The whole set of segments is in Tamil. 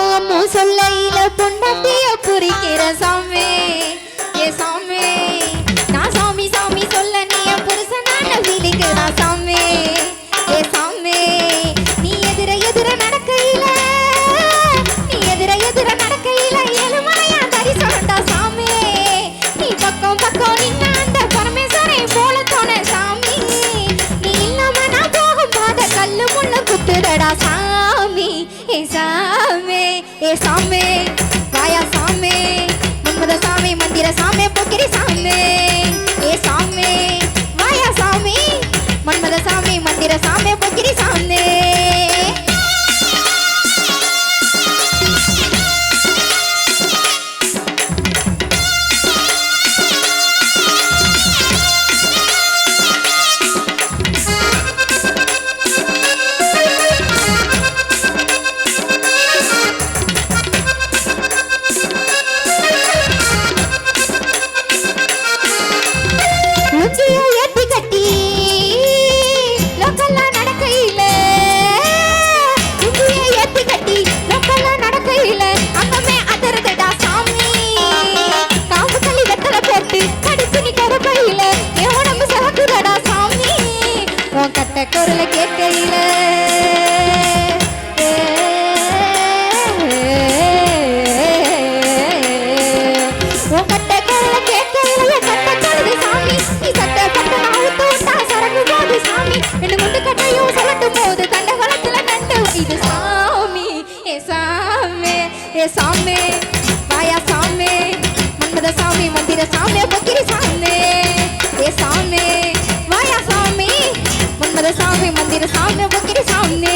அம்மோ சொல்லையில பொண்டாட்டிய புரிக்கிற சாமி. ஏ சாமி நான் சாமி சாமி சொல்ல நீ என் புருஷனான விழிக்கிறா சாமி. ஏ சாமி நீ எதிர எதிர நடக்கையில நீ எதிர எதிர நடக்கையில எலுமாயா தரி சொல்லண்டா சாமி. நீ பக்கம் பக்கம் நின்ன அந்த பரமேஸ்வரை போல தோண சாமி. நீ இல்லாம நான் போகும் பாத கல்லு முள்ளு குத்துதடா சாமி. சாமி வாயா சாமி மன்மத சாமி மந்திர சாமி போக்கிரி சாமி. ஏ சாமி வாயா சாமி மன்மத சாமி மந்திர சாமி பொக்கிரி சாமி. ஏ சாமி ஏ சாமி. வாயா சாமி மன்மத சாமி மந்திர சாமி பக்கிரி சாமி. ஏ சாமி வாயா சாமி. மன்மத சாமி மந்திர சாமி பக்கிரி சாமி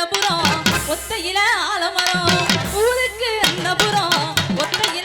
அந்த புறம் ஒத்தையில ஆலமரம். ஊருக்கு அந்த புறம் ஒத்தையில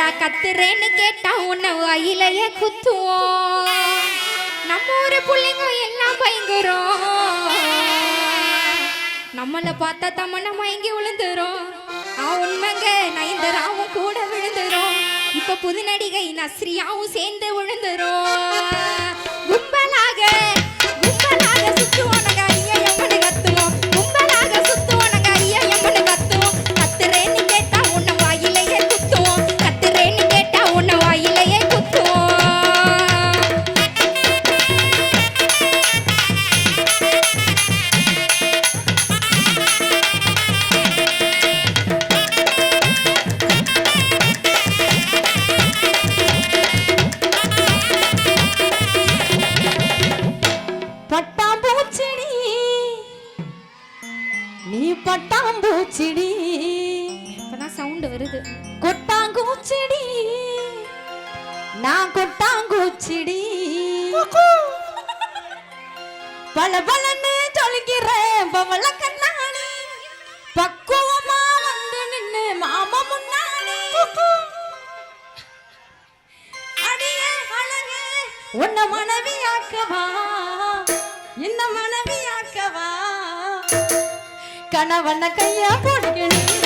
ஏண்டா கத்துறேன்னு கேட்டா உன்னை வாயிலையே குத்துவோம். நம்ம ஊர் பிள்ளைங்க எல்லாம் பயங்குறோம் நம்மளை பார்த்தா தம்மனை மயங்கி விழுந்துரும். அவன் உண்மைங்க நயந்தராவும் கூட விழுந்துரும். இப்ப புது நடிகை நஸ்ரியாவும் சேர்ந்து விழுந்துரும். கும்பலாக கும்பலாக சுற்றுவோம் உன்ன மனைவியாக்கவா? கணவன கையா போடுகிறேன்.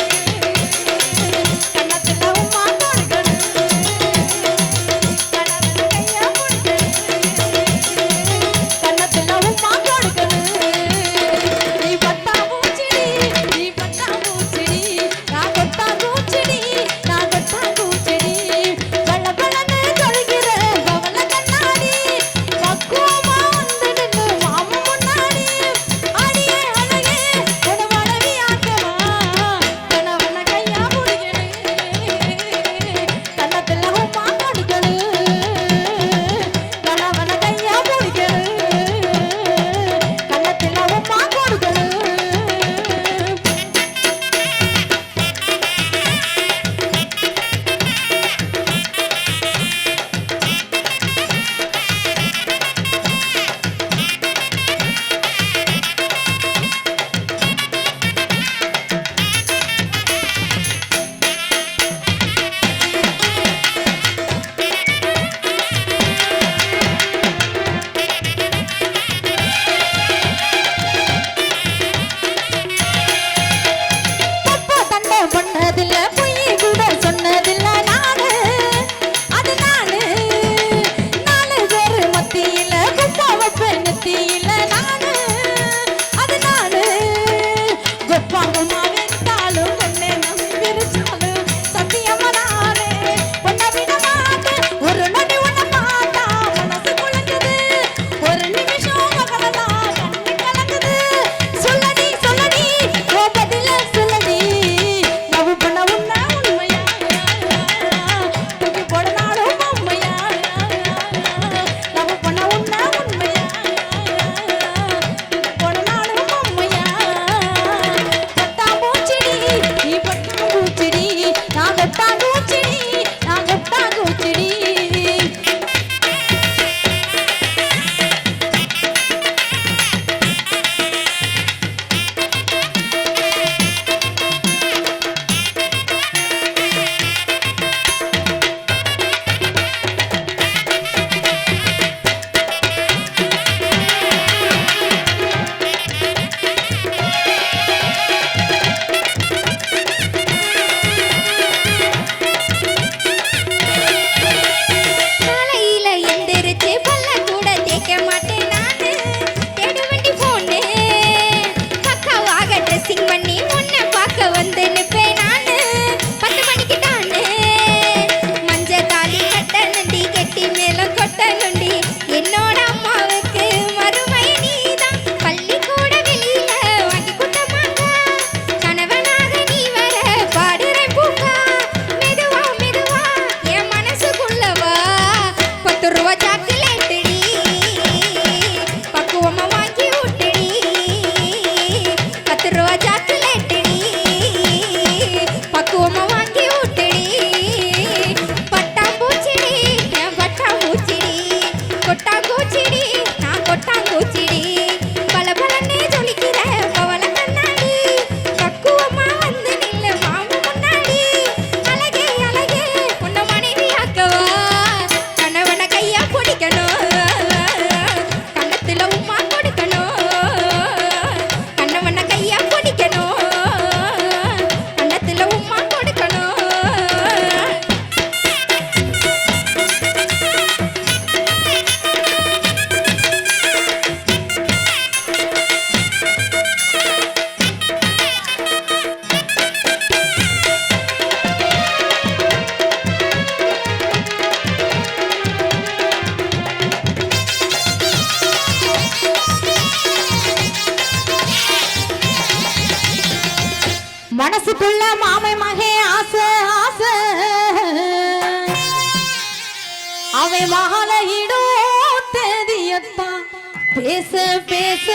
பேச.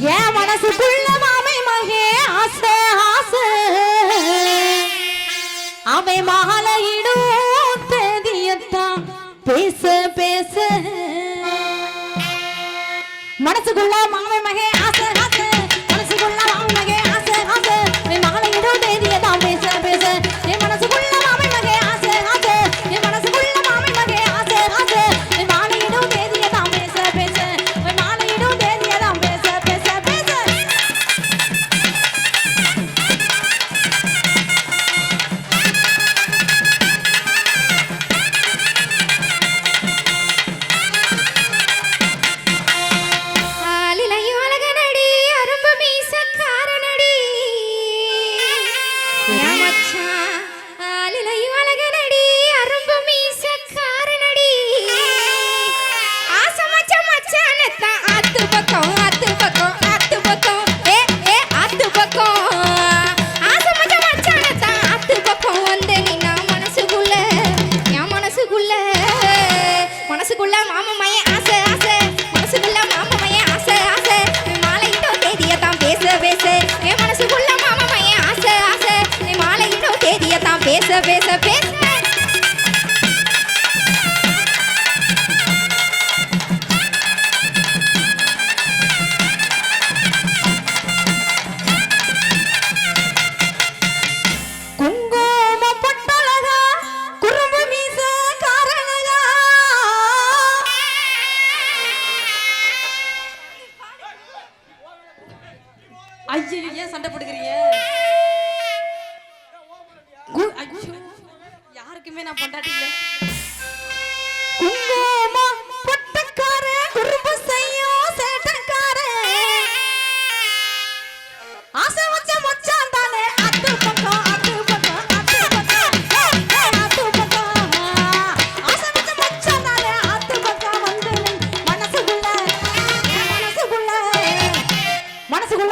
என் மனசுக்குள்ள மாமை மகே ஆசை ஆசை. அவை மகளையிடும் தேதியத்தான். பேச பேச. மனசுக்குள்ள மாமை மகே ஆசை ஆசை.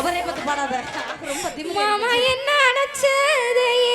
அவரே பத்து பாடாத. ரொம்ப மாமா என்ன அடைச்சதையே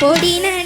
பொடின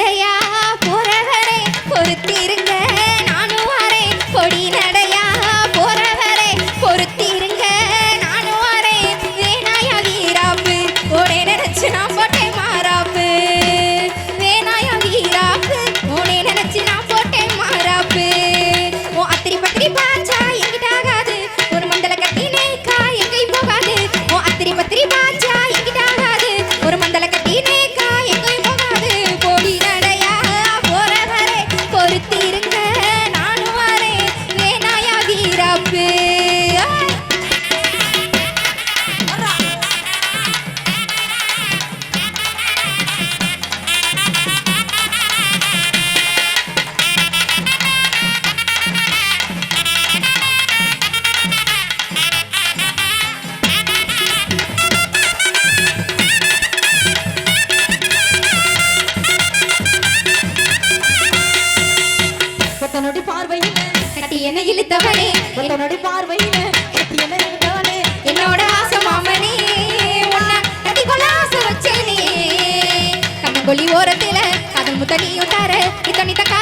கொல்லி ஓரத்தில் காதல் முத்தனியும் தாரு இத்தனித்த கா